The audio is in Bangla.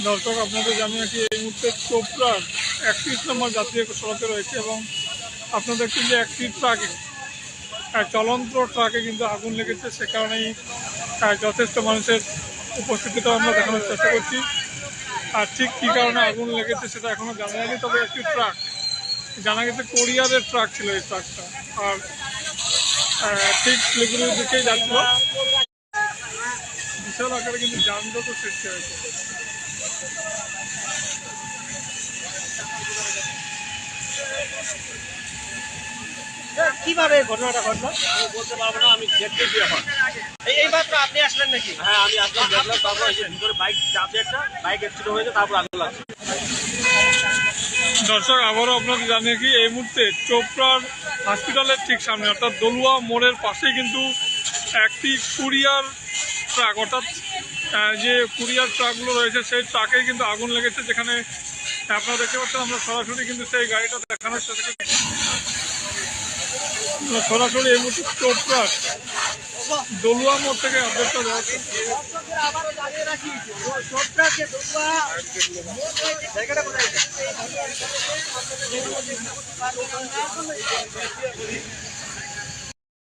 দর্শক, আপনাদের জানিয়ে রাখি এই মুহূর্তে চোপড়ার একত্রিশ নম্বর জাতীয় সড়কে রয়েছে এবং আপনাদের কিন্তু একটি ট্রাকে চলন্ত ট্রাকে কিন্তু আগুন লেগেছে, সে কারণেই যথেষ্ট মানুষের উপস্থিতিটা আমরা দেখানোর চেষ্টা করছি। আর ঠিক কী কারণে আগুন লেগেছে সেটা এখনও জানা যায়নি, তবে একটি ট্রাক, জানা গেছে কোরিয়ারের ট্রাক ছিল এই ট্রাকটা। আর ঠিক শিলিগুড়ির দিকেই যাচ্ছিল। বিশাল আকারে কিন্তু যানজট সৃষ্টি হয়েছে। কীভাবে ঘটনাটা ঘটলো? আমি বলতে পারব না আমি দেখতেছি এখন। এই এই মাত্র আপনি আসলেন নাকি? হ্যাঁ আমি আসলাম দেখলাম তারপর এই যে ভিতরে বাইক চাপে একটা বাইক অ্যাক্সিডেন্ট হয়েছে তারপর আগুন লাগছে দর্শক আবারও আপনাদের জানিয়ে কি এই মুহূর্তে চোপড়ার হসপিটালের ঠিক সামনে অর্থাৎ দলুয়া মোড়ের পাশেই কিন্তু একটি কুরিয়ার ট্রাক, অর্থাৎ যে কুরিয়ার ট্রাকগুলো রয়েছে, সেই ট্রাকে কিন্তু আগুন লেগেছে, যেখানে আপনারা দেখতে পাচ্ছেন, আমরা সরাসরি কিন্তু সেই গাড়িটা দেখানোর সাথে সরাসরি এই মুহূর্তে চোপড়ার দলুয়া মোড় থেকে আপডেটটা দেওয়া